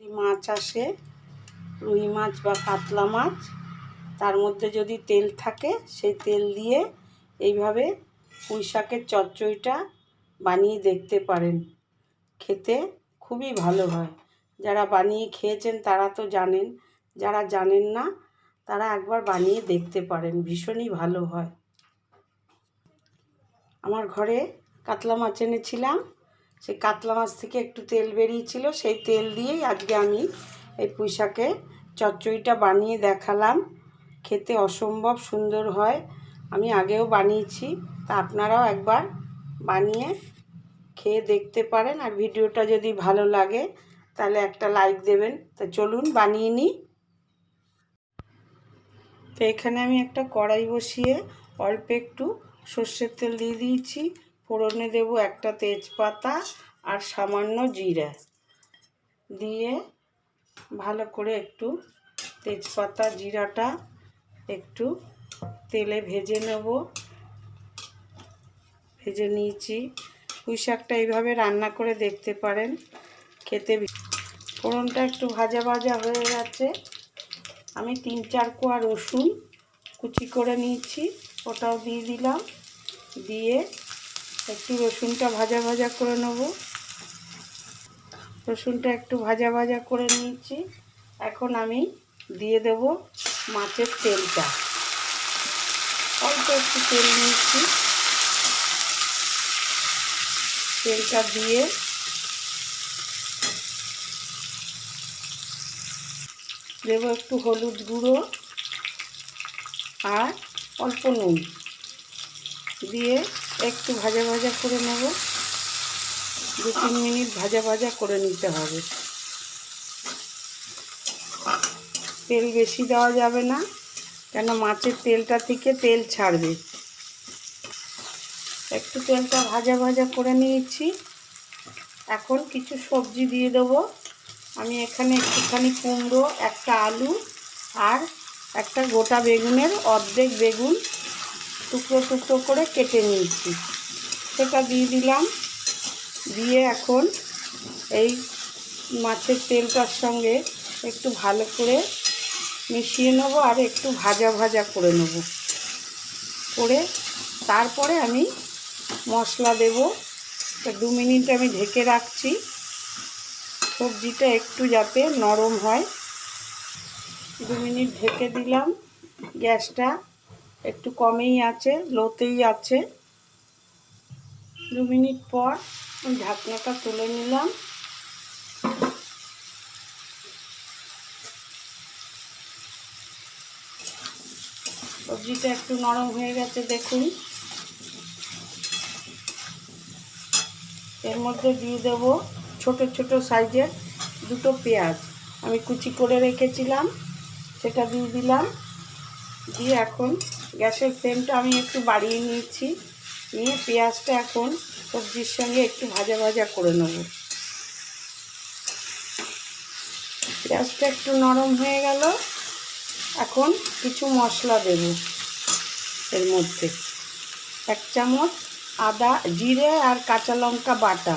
মাছ আসে, রুই মাছ বা কাতলা মাছ, তার মধ্যে যদি তেল থাকে, সেই তেল দিয়ে এইভাবে পুঁই শাকের চচ্চড়িটা বানিয়ে দেখতে পারেন। খেতে খুবই ভালো হয়। যারা বানিয়ে খেয়েছেন, তারা তো জানেন। যারা জানেন না, তারা একবার বানিয়ে দেখতে পারেন। ভীষণই ভালো হয়। আমার ঘরে কাতলা মাছ এনেছিলাম। সেই কাতলা মাছ থেকে একটু তেল বেরিয়েছিল, সেই তেল দিয়েই আজকে আমি এই পুঁই শাকে চচ্চড়িটা বানিয়ে দেখালাম। খেতে অসম্ভব সুন্দর হয়। আমি আগেও বানিয়েছি, তা আপনারাও একবার বানিয়ে খেয়ে দেখতে পারেন। আর ভিডিওটা যদি ভালো লাগে, তাহলে একটা লাইক দেবেন। তা চলুন, বানিয়ে নিই। তো এখানে আমি একটা কড়াই বসিয়ে অল্প একটু সর্ষের তেল দিয়ে দিয়েছি। ফোড়নে দেব একটা তেজপাতা আর সামান্য জিরা দিয়ে ভালো করে একটু তেজপাতা জিরাটা একটু তেলে ভেজে নেব। ভেজে নিয়েছি। পুঁই শাকটা এইভাবে রান্না করে দেখতে পারেন খেতে ফোড়নটা একটু ভাজা ভাজা হয়ে গেছে। আমি তিন চার কোয়া রসুন কুচি করে নিয়েছি, ওটাও দিয়ে দিলাম। দিয়ে একটু রসুনটা ভাজা ভাজা করে নেব। রসুনটা একটু ভাজা ভাজা করে নিয়েছি। এখন আমি দিয়ে দেব মাছের তেলটা। অল্প একটু তেল নিয়েছি। তেলটা দিয়ে দেব একটু হলুদ গুঁড়ো আর অল্প নুন। দিয়ে একটু ভাজা ভাজা করে নেব। দু তিন মিনিট ভাজা ভাজা করে নিতে হবে। তেল বেশি দেওয়া যাবে না, কেন মাছের তেলটা থেকে তেল ছাড়বে। একটু তেলটা ভাজা ভাজা করে নিয়েছি। এখন কিছু সবজি দিয়ে দেবো। আমি এখানে একটুখানি কুমড়ো, একটা আলু আর একটা গোটা বেগুনের অর্ধেক বেগুন টুকরো টুকরো করে কেটে নিয়েছি। সেটা দিয়ে দিলাম। দিয়ে এখন এই মাছের তেলটার সঙ্গে একটু ভালো করে মিশিয়ে নেব আর একটু ভাজা ভাজা করে নেব। করে তারপরে আমি মশলা দেব। দু মিনিট আমি ঢেকে রাখছি। সবজিটা একটু যাতে নরম হয়। দু মিনিট ঢেকে দিলাম। গ্যাসটা একটু কমেই আছে, লোতেই আছে। দু মিনিট পর ঢাকনাটা তুলে নিলাম। সবজিটা একটু নরম হয়ে গেছে, দেখুন। এর মধ্যে দিয়ে দেব ছোট ছোট সাইজের দুটো পেঁয়াজ। আমি কুচি করে রেখেছিলাম, সেটা দিয়ে দিলাম। দিয়ে এখন গ্যাসের ফ্লেমটা আমি একটু বাড়িয়ে নিয়েছি। নিয়ে পেঁয়াজটা এখন সবজির সঙ্গে একটু ভাজা ভাজা করে নেব। পেঁয়াজটা একটু নরম হয়ে গেল। এখন কিছু মশলা দেব এর মধ্যে। এক চামচ আদা, জিরে আর কাঁচা লঙ্কা বাটা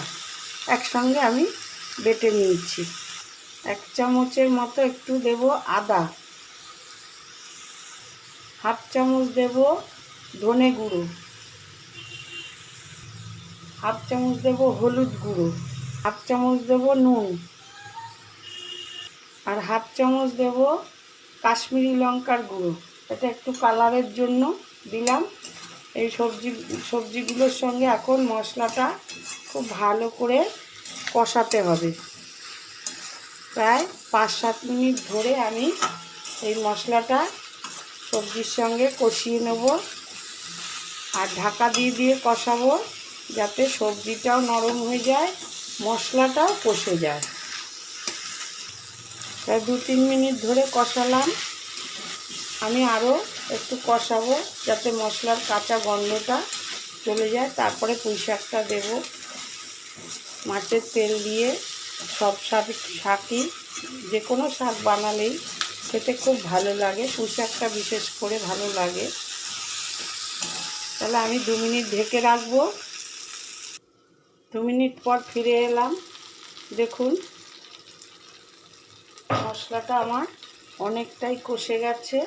একসঙ্গে আমি বেটে নিয়েছি। এক চামচের মতো একটু দেব আদা। হাফ চামচ দেব ধনে গুঁড়ো। হাফ চামচ দেব হলুদ গুঁড়ো, হাফ চামচ দেব নুন আর হাফ চামচ দেব কাশ্মীরি লঙ্কার গুঁড়ো। এটা একটু কালারের জন্য দিলাম। এই সবজি, সবজিগুলোর সঙ্গে এখন মশলাটা খুব ভালো করে কষাতে হবে। প্রায় পাঁচ সাত মিনিট ধরে আমি এই মশলাটা সবজির সঙ্গে কষিয়ে নেব। আর ঢাকা দিয়ে দিয়ে কষাবো। যাতে সবজিটাও নরম হয়ে যায়, মশলাটাও কষে যায়। প্রায় দু তিন মিনিট ধরে কষালাম। আমি আরও একটু কষাবো যাতে মশলার কাঁচা গন্ধটা চলে যায়। তারপরে পুঁই শাকটা দেবো। মাছের তেল দিয়ে সব শাক শাকই, যে কোনো শাক বানালেই খেতে খুব ভালো লাগে। পুঁই শাকটা বিশেষ করে ভালো লাগে। তাহলে আমি দু মিনিট ঢেকে রাখব। দু মিনিট পর ফিরে এলাম। দেখুন, মশলাটা আমার অনেকটাই কষে গেছে।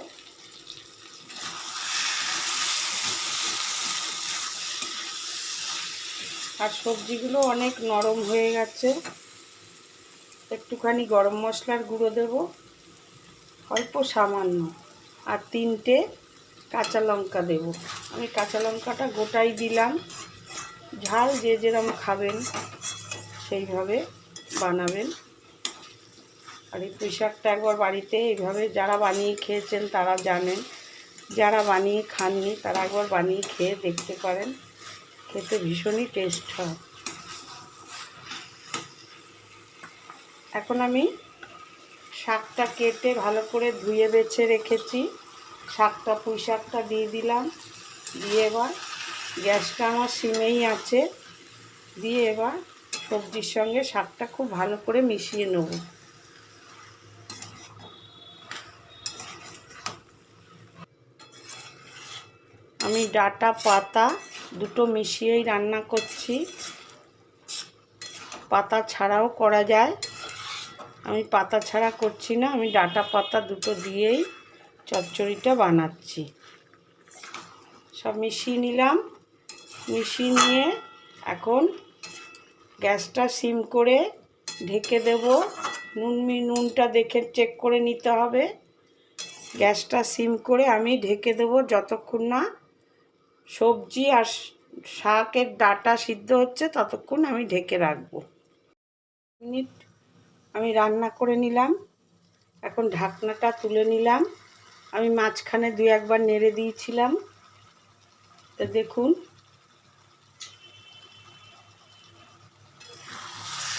আর সবজিগুলো অনেক নরম হয়ে গেছে। একটুখানি গরম মশলার গুঁড়ো দেব, অল্প সামান্য। আর তিনটে কাঁচা লঙ্কা দেব। আমি কাঁচা লঙ্কাটা গোটাই দিলাম। ঝাল যে যেরম খাবেন, সেইভাবে বানাবেন। আর এই পুঁই শাকটা একবার বাড়িতে এইভাবে যারা বানিয়ে খেয়েছেন তারা জানেন। যারা বানিয়ে খাননি তারা একবার বানিয়ে খেয়ে দেখতে পারেন। খেতে ভীষণই টেস্ট হয়। এখন আমি শাকটা কেটে ভালো করে ধুয়ে বেছে রেখেছি। শাকটা পুঁই শাকটা দিয়ে দিলাম। দিয়ে এবার গ্যাসটা আমার সিমেই আছে। দিয়ে এবার সবজির সঙ্গে শাকটা খুব ভালো করে মিশিয়ে নেব। আমি ডাটা, পাতা দুটো মিশিয়েই রান্না করছি। পাতা ছাড়াও করা যায়। আমি পাতা ছাড়া করছি না, আমি ডাটা, পাতা দুটো দিয়েই চচ্চড়িটা বানাচ্ছি। সব মিশিয়ে নিলাম। মিশিয়ে নিয়ে এখন গ্যাসটা সিম করে ঢেকে দেব। নুন মি, নুনটা দেখে চেক করে নিতে হবে। গ্যাসটা সিম করে আমি ঢেকে দেবো যতক্ষণ না সবজি আর শাকের ডাটা সিদ্ধ হচ্ছে ততক্ষণ আমি ঢেকে রাখব। মিনিট আমি রান্না করে নিলাম। এখন ঢাকনাটা তুলে নিলাম। আমি মাঝখানে দুই একবার নেড়ে দিয়েছিলাম। তো দেখুন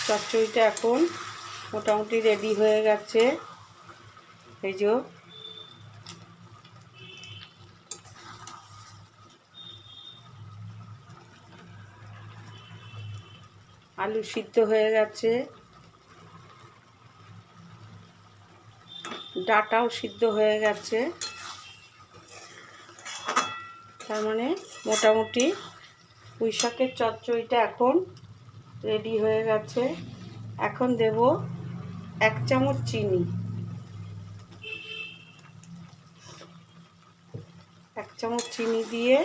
চচ্চড়িটা এখন মোটামুটি রেডি হয়ে গেছে। এই যে আলু সিদ্ধ হয়ে গেছে। ডাটাও সিদ্ধ হয়ে গেছে। তার মানে মোটামুটি পুঁই শাকের চচ্চড়িটা এখন রেডি হয়ে গেছে। এখন দেব এক চামচ চিনি। এক চামচ চিনি দিয়ে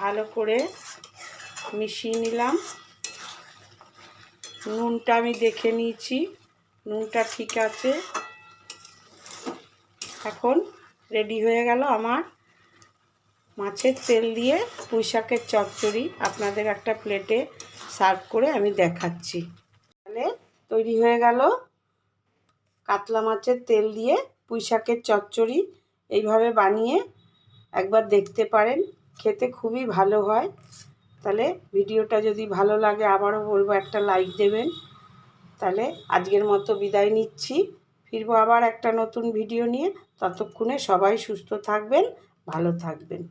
ভালো করে মিশিয়ে নিলাম। নুনটা আমি দেখে নিয়েছি। নুনটা ঠিক আছে। এখন রেডি হয়ে গেল আমার মাছের তেল দিয়ে পুঁই শাকের চচ্চড়ি। আপনাদের একটা প্লেটে সার্ভ করে আমি দেখাচ্ছি। তাহলে তৈরি হয়ে গেল কাতলা মাছের তেল দিয়ে পুঁইশাকের চচ্চড়ি। এইভাবে বানিয়ে একবার দেখতে পারেন, খেতে খুবই ভালো হয়। তাহলে ভিডিওটা যদি ভালো লাগে আবারও বলব একটা লাইক দেবেন। তাহলে আজকের মতো বিদায় নিচ্ছি। ফিরবো আবার একটা নতুন ভিডিও নিয়ে। ততক্ষণে সবাই সুস্থ থাকবেন, ভালো থাকবেন।